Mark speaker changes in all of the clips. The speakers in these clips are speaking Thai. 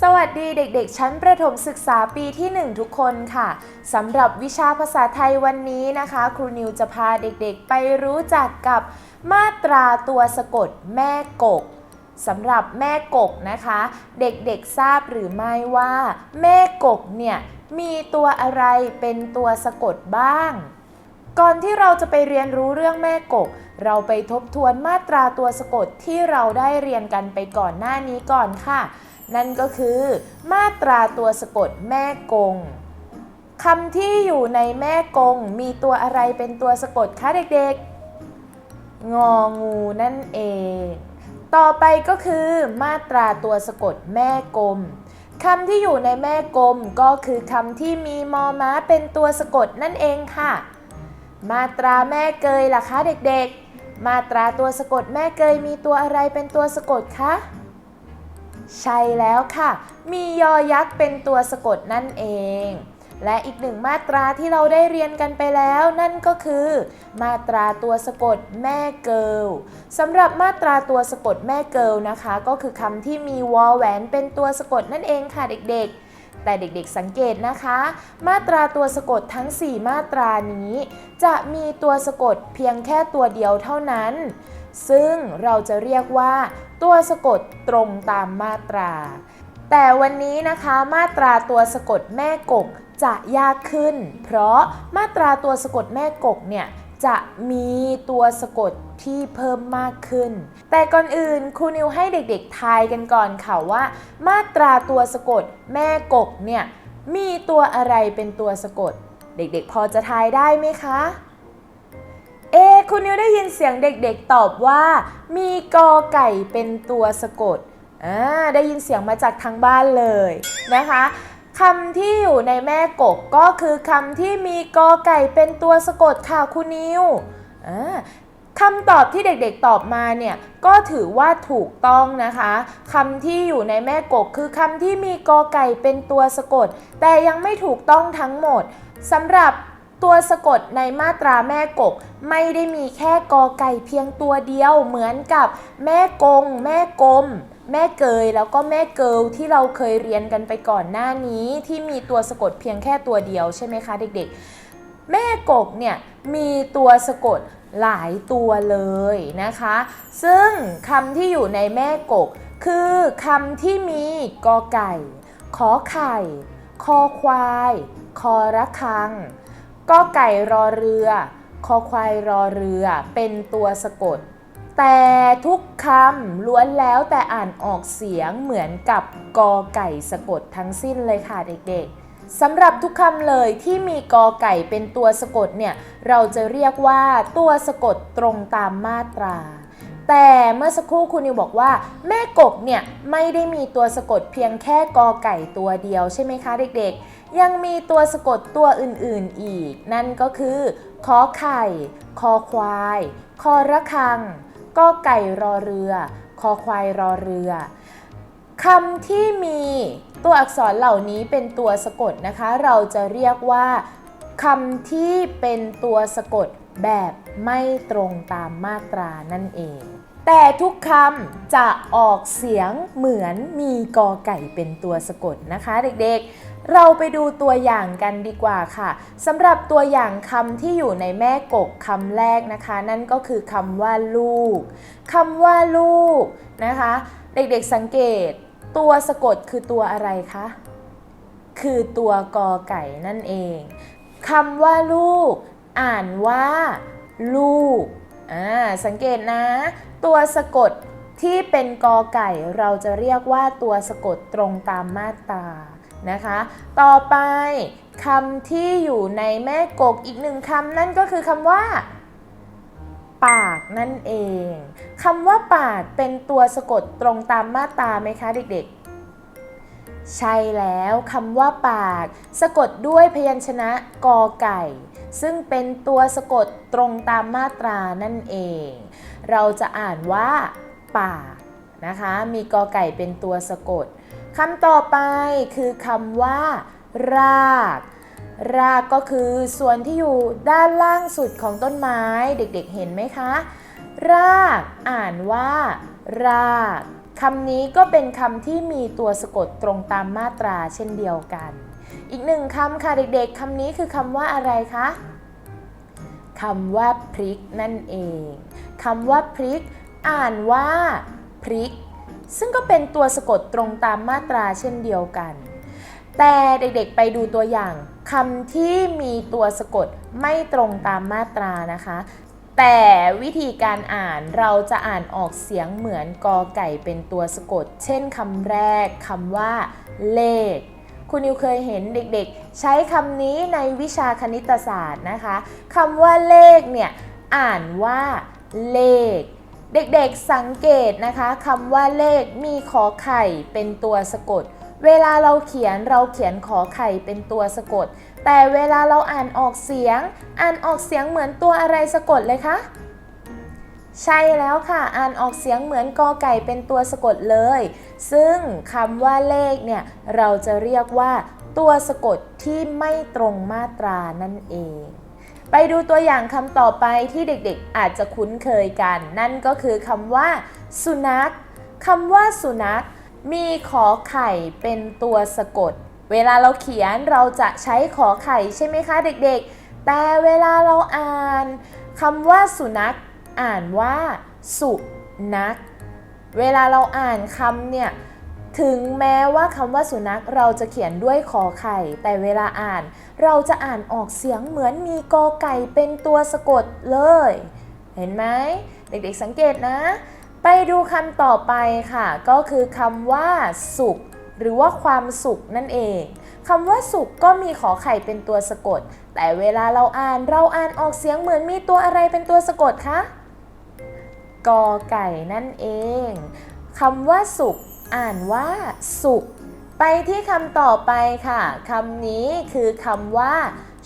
Speaker 1: สวัสดีเด็กๆ ชั้นประถมศึกษาปีที่ 1 ทุกคนค่ะสำหรับวิชาภาษาไทยวันนี้นะคะ ครูนิวจะพาเด็กๆ ไปรู้จักกับมาตราตัวสะกดแม่กกสำหรับแม่กกนะคะ เด็กๆทราบหรือไม่ว่า แม่กกเนี่ยมีตัวอะไรเป็นตัวสะกดบ้าง ก่อนที่เราจะไปเรียนรู้เรื่องแม่กก เราไปทบทวนมาตราตัวสะกดที่เราได้เรียนกันไปก่อนหน้านี้ก่อนค่ะ นั่นก็คือมาตราตัวสะกดแม่กงคำที่อยู่ในแม่กงมีตัวอะไรเป็นตัวสะกดคะเด็กๆ งองูนั่นเอง ต่อไปก็คือมาตราตัวสะกดแม่กลมคำที่อยู่ในแม่กลมก็คือคำที่มีมอม้าเป็นตัวสะกดนั่นเองค่ะ มาตราแม่เกยล่ะคะเด็กๆ มาตราตัวสะกดแม่เกยมีตัวอะไรเป็นตัวสะกดคะ ใช่แล้วค่ะ มียอยักษ์เป็นตัวสะกดนั่นเอง และอีกหนึ่งมาตราที่เราได้เรียนกันไปแล้วนั่นก็คือ มาตราตัวสะกดแม่เกิลสำหรับมาตราตัวสะกดแม่เกิลนะคะ ก็คือคำที่มีวอแหวนเป็นตัวสะกดนั่นเองค่ะเด็กๆแต่เด็กๆสังเกตนะคะ มาตราตัวสะกดทั้ง 4 มาตรานี้ จะมีตัวสะกดเพียงแค่ตัวเดียวเท่านั้น ซึ่งเราจะเรียกว่า ตัวสะกดตรงตามมาตรา แต่วันนี้นะคะมาตราตัวสะกดแม่กกจะยากขึ้น เพราะมาตราตัวสะกดแม่กกเนี่ยจะมีตัวสะกดที่เพิ่มมากขึ้น แต่ก่อนอื่นครูนิวให้เด็กๆทายกันก่อนค่ะว่า มาตราตัวสะกดแม่กกเนี่ยมีตัวอะไรเป็นตัวสะกด เด็กๆ พอจะทายได้ไหมคะ เอ คุณนิวได้ยินเสียงเด็กๆตอบว่า มีกอไก่เป็นตัวสะกดอ่าได้ยินเสียงมาจากทางบ้านเลยนะคะคำที่อยู่ในแม่กบก็คือคำที่มีกอไก่เป็นตัวสะกดค่ะคุณนิวอ่าคำตอบที่เด็กๆตอบมาเนี่ยก็ถือว่าถูกต้องนะคะคำที่อยู่ในแม่กบคือคำที่มีกอไก่เป็นตัวสะกด แต่ยังไม่ถูกต้องทั้งหมดสำหรับ ตัวสะกดในมาตราแม่กก ไม่ได้มีแค่กอไก่เพียงตัวเดียวเหมือนกับแม่กง แม่กลมแม่เกยแล้วก็แม่เกิลที่เราเคยเรียนกันไปก่อนหน้านี้ ที่มีตัวสะกดเพียงแค่ตัวเดียวใช่ไหมคะเด็กๆ แม่กกเนี่ยมีตัวสะกดหลายตัวเลยนะคะ ซึ่งคำที่อยู่ในแม่กกคือคำที่มีกอไก่ ขอไข่ คอควาย คอระคัง ก็ไก่รอเรือ คอควายรอเรือ เป็นตัวสะกด แต่ทุกคำล้วนแล้วแต่อ่านออกเสียงเหมือนกับกอไก่สะกดทั้งสิ้นเลยค่ะเด็กๆสำหรับทุกคำเลยที่มีกอไก่เป็นตัวสะกดเนี่ย เราจะเรียกว่าตัวสะกดตรงตามมาตราแต่เมื่อสักครู่คุณนิวบอกว่า แม่กบเนี่ยไม่ได้มีตัวสะกดเพียงแค่กอไก่ตัวเดียวใช่ไหมคะเด็กๆ ยังมีตัวสะกดตัวอื่นๆอีก นั่นก็คือขอไข่ คอควาย คอระคังกอไก่รอเรือ คอควายรอเรือคำที่มีตัวอักษรเหล่านี้เป็นตัวสะกดนะคะ เราจะเรียกว่าคำที่เป็นตัวสะกดแบบไม่ตรงตามมาตรานั่นเอง แต่ทุกคำจะออกเสียงเหมือนมีกอไก่เป็นตัวสะกดนะคะ เด็กๆ เราไปดูตัวอย่างกันดีกว่าค่ะสำหรับตัวอย่างคำที่อยู่ในแม่กกคำแรกนะคะ นั่นก็คือคำว่าลูกคำว่าลูกนะคะ เด็กๆสังเกต ตัวสะกดคือตัวอะไรคะคือตัวกอไก่นั่นเองคำว่าลูก อ่านว่า ลูกอ่าสังเกตนะ ตัวสะกดที่เป็นกอไก่ เราจะเรียกว่าตัวสะกดตรงตามมาตรา นะคะ ต่อไปคำที่อยู่ในแม่กกอีกหนึ่งคำนั่นก็คือคำว่า ปากนั่นเองคำว่าปากเป็นตัวสะกดตรงตามมาตราไหมคะเด็กๆ ใช่แล้วคำว่าปาก สะกดด้วยพยัญชนะกอไก่ ซึ่งเป็นตัวสะกดตรงตามมาตรานั่นเอง เราจะอ่านว่า ปากนะคะ มีกอไก่เป็นตัวสะกด คำต่อไปคือคำว่า ราก รากก็คือส่วนที่อยู่ด้านล่างสุดของต้นไม้เด็กๆเห็นไหมคะ รากอ่านว่า รากคำนี้ก็เป็นคำที่มีตัวสะกดตรงตามมาตราเช่นเดียวกัน อีกหนึ่งคำค่ะเด็กๆคำนี้คือคำว่าอะไรคะคำว่าพริกนั่นเองคำว่าพริก อ่านว่าพริก ซึ่งก็เป็นตัวสะกดตรงตามมาตราเช่นเดียวกัน แต่เด็กๆไปดูตัวอย่างคำที่มีตัวสะกดไม่ตรงตามมาตรานะคะ แต่วิธีการอ่านเราจะอ่านออกเสียงเหมือนกอไก่เป็นตัวสะกด เช่นคำแรกคำว่า เลขคุณนิวเคยเห็นเด็กๆ ใช้คำนี้ในวิชาคณิตศาสตร์นะคะคำว่าเลขเนี่ยอ่านว่าเลข เด็กๆสังเกตนะคะคำว่าเลขมีขอไข่เป็นตัวสะกด เวลาเราเขียนเราเขียนขอไข่เป็นตัวสะกด แต่เวลาเราอ่านออกเสียง อ่านออกเสียงเหมือนตัวอะไรสะกดเลยคะใช่แล้วค่ะ อ่านออกเสียงเหมือนกอไก่เป็นตัวสะกดเลย ซึ่งคำว่าเลขเนี่ยเราจะเรียกว่าตัวสะกดที่ไม่ตรงมาตรานั่นเอง ไปดูตัวอย่างคำต่อไปที่เด็กๆอาจจะคุ้นเคยกัน นั่นก็คือคำว่า สุนัขคำว่าสุนัข มีขอไข่เป็นตัวสะกด เวลาเราเขียนเราจะใช้ขอไข่ใช่ไหมคะเด็กๆ แต่เวลาเราอ่านคำว่าสุนัข อ่านว่า สุนัข เวลาเราอ่านคำเนี่ย ถึงแม้ว่าคำว่าสุนัขเราจะเขียนด้วยขอไข่ แต่เวลาอ่าน เราจะอ่านออกเสียงเหมือนมีกอไก่เป็นตัวสะกดเลย เห็นไหมเด็กๆสังเกตนะ ไปดูคำต่อไปค่ะ ก็คือคำว่าสุข หรือว่าความสุขนั่นเองคำว่าสุขก็มีขอไข่เป็นตัวสะกด แต่เวลาเราอ่านเราอ่านออกเสียงเหมือนมีตัวอะไรเป็นตัวสะกดคะกอไก่นั่นเองคำว่าสุข อ่านว่าสุข ไปที่คำต่อไปค่ะคำนี้คือคำว่า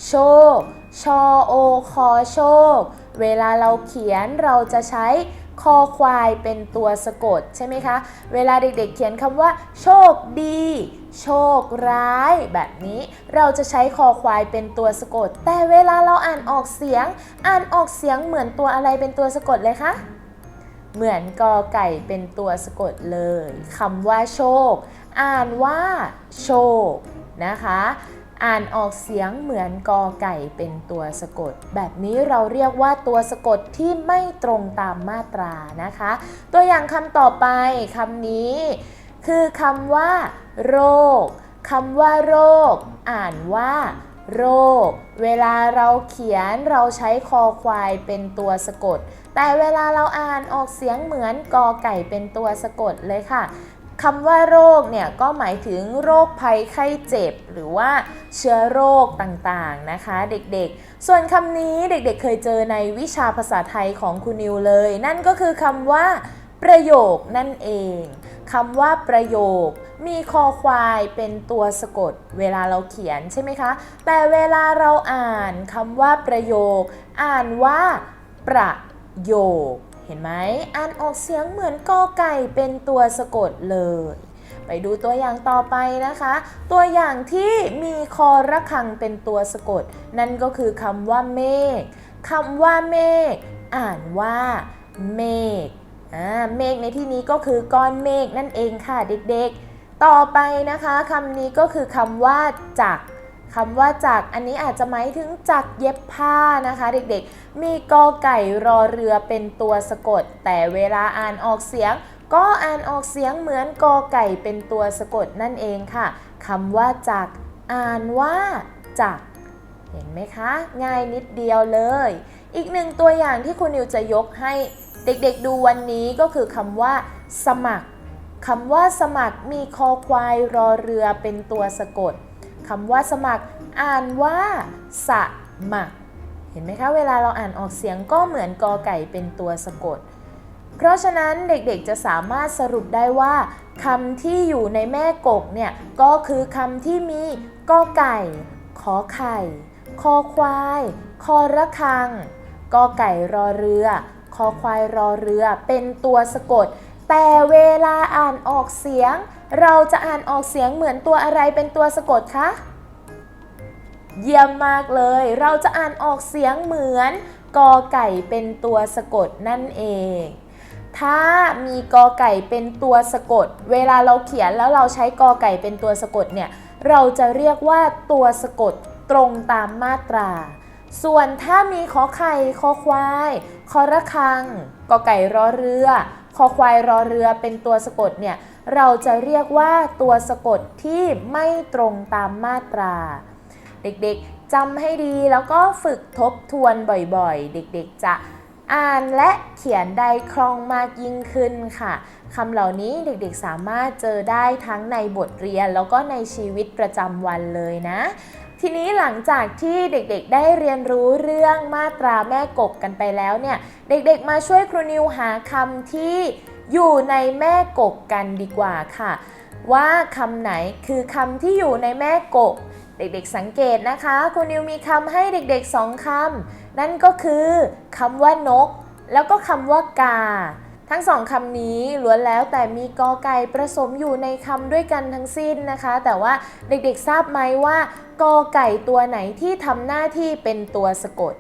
Speaker 1: โชคชอโอคอโชค เวลาเราเขียนเราจะใช้คอควายเป็นตัวสะกดใช่ไหมคะ เวลาเด็กๆเขียนคำว่า โชคดี โชคร้าย แบบนี้เราจะใช้คอควายเป็นตัวสะกด แต่เวลาเราอ่านออกเสียง อ่านออกเสียงเหมือนตัวอะไรเป็นตัวสะกดเลยคะ เหมือนกอไก่เป็นตัวสะกดเลยคำว่าโชค อ่านว่าโชคนะคะ อ่านออกเสียงเหมือนกอไก่เป็นตัวสะกด แบบนี้เราเรียกว่าตัวสะกดที่ไม่ตรงตามมาตรานะคะ ตัวอย่างคำต่อไปคำนี้ คือคำว่า โรคคำว่า โรค อ่านว่าโรค เวลาเราเขียนเราใช้คอควายเป็นตัวสะกด แต่เวลาเราอ่านออกเสียงเหมือนกอไก่เป็นตัวสะกดเลยค่ะคำว่าโรคเนี่ยก็หมายถึงโรคภัยไข้เจ็บ หรือว่าเชื้อโรคต่างๆนะคะ เด็กๆ ส่วนคำนี้เด็กๆ เคยเจอในวิชาภาษาไทยของคุณนิวเลย นั่นก็คือคำว่าประโยคนั่นเองคำว่าประโยค มีคอควายเป็นตัวสะกด เวลาเราเขียนใช่ไหมคะ แต่เวลาเราอ่านคำว่าประโยค อ่านว่าประ โยคเห็นไหมอ่านออกเสียงเหมือนกอไก่เป็นตัวสะกดเลย ไปดูตัวอย่างต่อไปนะคะ ตัวอย่างที่มีคอระฆังเป็นตัวสะกด นั่นก็คือคำว่าเมฆคำว่าเมฆอ่านว่าเมฆอ่าเมฆในที่นี้ก็คือก้อนเมฆนั่นเองค่ะเด็กๆ ต่อไปนะคะคำนี้ก็คือคำว่าจักร คำว่าจักอันนี้อาจจะหมายถึงจักเย็บผ้านะคะเด็กๆ มีกอไก่รอเรือเป็นตัวสะกด แต่เวลาอ่านออกเสียง ก็อ่านออกเสียงเหมือนกอไก่เป็นตัวสะกดนั่นเองค่ะคำว่าจักอ่านว่าจักเห็นไหมคะ ง่ายนิดเดียวเลย อีกหนึ่งตัวอย่างที่คุณนิวจะยกให้เด็กๆดูวันนี้ก็คือคำว่า สมัครคำว่าสมัครมีคอควายรอเรือเป็นตัวสะกด คำว่าสมัคร อ่านว่าสมัครเห็นไหมคะ เวลาเราอ่านออกเสียงก็เหมือนกอไก่เป็นตัวสะกด เพราะฉะนั้นเด็กๆจะสามารถสรุปได้ว่าคำที่อยู่ในแม่กกเนี่ย ก็คือคำที่มีกอไก่ ขอไข่ คอควาย คอระฆังกอไก่รอเรือ คอควายรอเรือ เป็นตัวสะกด แต่เวลาอ่านออกเสียง เราจะอ่านออกเสียงเหมือนตัวอะไรเป็นตัวสะกดคะ เยี่ยมมากเลย เราจะอ่านออกเสียงเหมือนกอไก่เป็นตัวสะกดนั่นเอง ถ้ามีกอไก่เป็นตัวสะกด เวลาเราเขียนแล้วเราใช้กอไก่เป็นตัวสะกดเนี่ย เราจะเรียกว่าตัวสะกดตรงตามมาตรา ส่วนถ้ามีขอไข่คอควายคอระคัง กอไก่รอเรือ คอควายรอเรือเป็นตัวสะกดเนี่ยเราจะเรียกว่าตัวสะกดที่ไม่ตรงตามมาตรา เด็กๆจำให้ดีแล้วก็ฝึกทบทวนบ่อยๆ เด็กๆจะอ่านและเขียนได้คล่องมากยิ่งขึ้นค่ะคำเหล่านี้เด็กๆสามารถเจอได้ทั้งในบทเรียนแล้วก็ในชีวิตประจำวันเลยนะ ทีนี้หลังจากที่เด็กๆ ได้เรียนรู้เรื่องมาตราแม่กบกันไปแล้วเนี่ย เด็กๆ มาช่วยครูนิวหาคำที่อยู่ในแม่กบกันดีกว่าค่ะ ว่าคำไหนคือคำที่อยู่ในแม่กบ เด็กๆ สังเกตนะคะครูนิวมีคำให้เด็กๆสองคำนั่นก็คือคำว่านก แล้วก็คำว่ากา ทั้งสองคำนี้ล้วนแล้วแต่มีกอไก่ผสมอยู่ในคำด้วยกันทั้งสิ้นนะคะ แต่ว่าเด็กๆทราบไหมว่ากอไก่ตัวไหนที่ทำหน้าที่เป็นตัวสะกด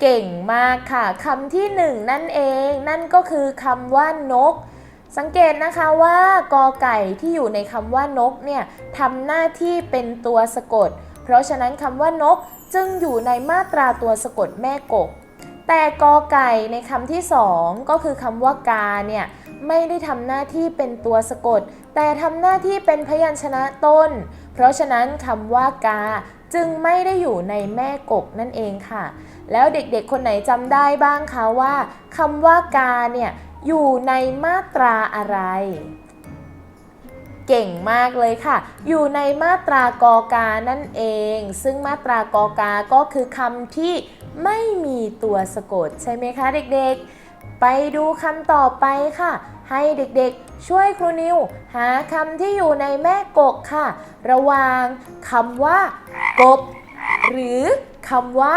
Speaker 1: เก่งมากค่ะคำที่หนึ่งนั่นเองนั่นก็คือคำว่านก สังเกตนะคะว่ากอไก่ที่อยู่ในคำว่านกเนี่ยทำหน้าที่เป็นตัวสะกด เพราะฉะนั้นคำว่านกจึงอยู่ในมาตราตัวสะกดแม่กบ แต่กอไก่ในคำที่สองก็คือคำว่ากาเนี่ยไม่ได้ทำหน้าที่เป็นตัวสะกด แต่ทำหน้าที่เป็นพยัญชนะต้น เพราะฉะนั้นคำว่ากาจึงไม่ได้อยู่ในแม่กบนั่นเองค่ะ แล้วเด็กๆคนไหนจำได้บ้างคะว่าคำว่ากาเนี่ยอยู่ในมาตราอะไร เก่งมากเลยค่ะ อยู่ในมาตรากอกานั่นเอง ซึ่งมาตรากอกาก็คือคำที่ ไม่มีตัวสะกดใช่ไหมคะเด็กๆ ไปดูคำต่อไปค่ะ ให้เด็กๆ ช่วยครูนิว หาคำที่อยู่ในแม่กกค่ะ ระหว่างคำว่ากบ หรือคำว่า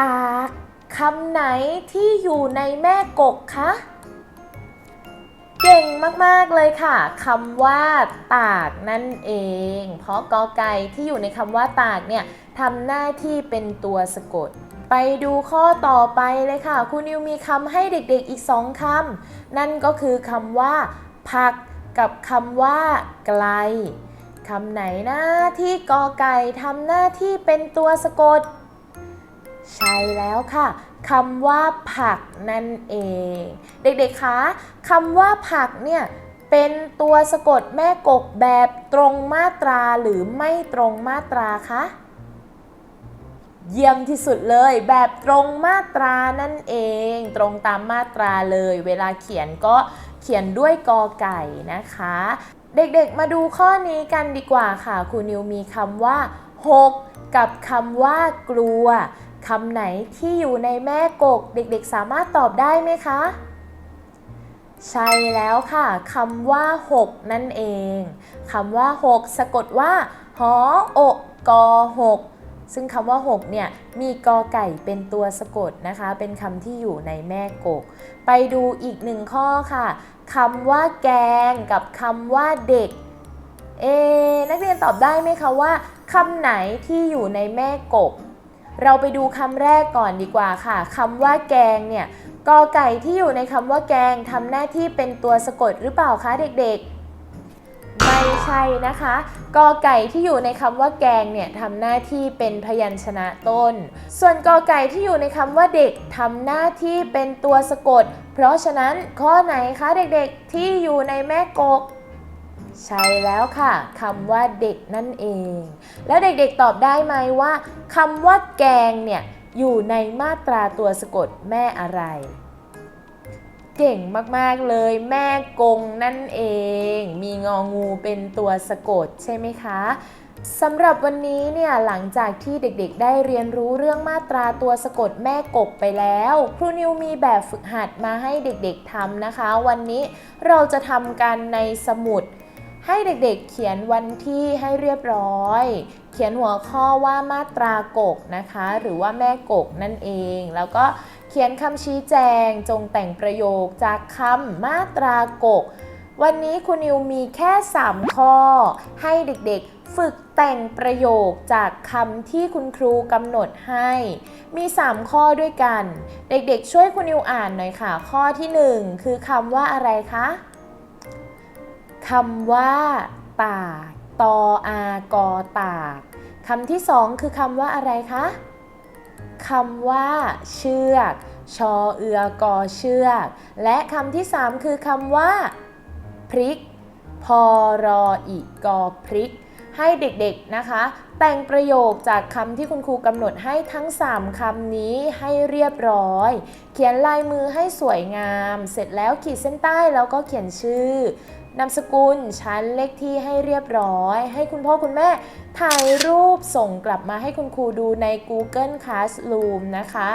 Speaker 1: ตากคำไหนที่อยู่ในแม่กกคะเก่งมาก ๆ เลยค่ะคำว่า ตากนั่นเอง เพราะกอไก่ที่อยู่ในคำว่าตากเนี่ยทำหน้าที่เป็นตัวสะกด ไปดูข้อต่อไปเลยค่ะ คุณนิวมีคำให้เด็กๆอีกสองคำนั่นก็คือคำว่า ผักกับคำว่า ไกลคำไหนนะที่กอไก่ทำหน้าที่เป็นตัวสะกด ใช่แล้วค่ะคำว่า ผักนั่นเอง เด็กๆคะคำว่าผักเนี่ยเป็นตัวสะกดแม่กกแบบตรงมาตราหรือไม่ตรงมาตราคะ เยี่ยมที่สุดเลยแบบตรงมาตรานั่นเอง ตรงตามมาตราเลย เวลาเขียนก็เขียนด้วยกอไก่นะคะ เด็กๆมาดูข้อนี้กันดีกว่าค่ะครูนิวมีคำว่า 6 กับคำว่ากลัวคำไหนที่อยู่ในแม่กก เด็กๆสามารถตอบได้ไหมคะ ใช่แล้วค่ะคำว่า 6 นั่นเองคำว่า 6 สะกดว่าหออกกอ6 ซึ่งคำว่า 6 เนี่ย มีกอไก่เป็นตัวสะกดนะคะ เป็นคำที่อยู่ในแม่กก ไปดูอีกหนึ่งข้อค่ะคำว่าแกงกับคำว่าเด็ก เอ นักเรียนตอบได้ไหมคะว่าคำไหนที่อยู่ในแม่กบเราไปดูคำแรกก่อนดีกว่าค่ะคำว่าแกงเนี่ยกอไก่ที่อยู่ในคำว่าแกงทำหน้าที่เป็นตัวสะกดหรือเปล่าคะเด็กๆ ไม่ใช่นะคะกอไก่ที่อยู่ในคำว่าแกงเนี่ยทำหน้าที่เป็นพยัญชนะต้น ส่วนกอไก่ที่อยู่ในคำว่าเด็กทำหน้าที่เป็นตัวสะกด เพราะฉะนั้นข้อไหนคะเด็กๆที่อยู่ในแม่กกใช่แล้วค่ะคำว่าเด็กนั่นเอง แล้วเด็กๆตอบได้ไหมว่าคำว่าแกงเนี่ยอยู่ในมาตราตัวสะกดแม่อะไร เก่งมากๆเลยแม่กงนั่นเอง มีงองูเป็นตัวสะกดใช่ไหมคะสำหรับวันนี้เนี่ยหลังจากที่เด็กๆ ได้เรียนรู้เรื่องมาตราตัวสะกดแม่กบไปแล้ว ครูนิวมีแบบฝึกหัดมาให้เด็กๆทำนะคะ วันนี้เราจะทำกันในสมุด ให้เด็กๆ เขียนวันที่ให้เรียบร้อย เขียนหัวข้อว่ามาตรากกนะคะ หรือว่าแม่กกนั่นเอง แล้วก็เเขียนคำชี้แจง จงแต่งประโยคจากคำมาตรากก วันนี้คุณนิวมีแค่ 3 ข้อ ให้เด็กๆ ฝึกแต่งประโยคจากคำที่คุณครูกำหนดให้ มี 3 ข้อด้วยกัน เด็กๆ ช่วยคุณนิวอ่านหน่อยค่ะ ข้อทีหนึ่1 คือคำว่าอะไรคะคำว่า ตาก ตออากอตากคำที่สองคือคำว่าอะไรคะ คำว่า เชือก ชอเอือกอเชือก และคำที่สามคือคำว่า พริก พอรออีกกอพริก ให้เด็กๆนะคะ แต่งประโยคจากคำที่คุณครูกำหนดให้ทั้ง 3คำนี้ให้เรียบร้อย เขียนลายมือให้สวยงาม เสร็จแล้วขีดเส้นใต้แล้วก็เขียนชื่อนามสกุลชั้นเลขที่ให้เรียบร้อย ให้คุณพ่อคุณแม่ถ่ายรูปส่งกลับมาให้คุณครูดูใน Google Classroom นะคะ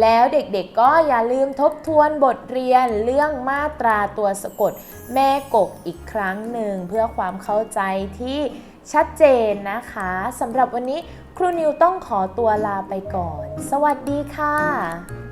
Speaker 1: แล้วเด็กๆก็อย่าลืมทบทวนบทเรียนเรื่องมาตราตัวสะกด แม่กกอีกครั้งหนึ่ง เพื่อความเข้าใจที่ ชัดเจนนะคะสำหรับวันนี้ครูนิวต้องขอตัวลาไปก่อน สวัสดีค่ะ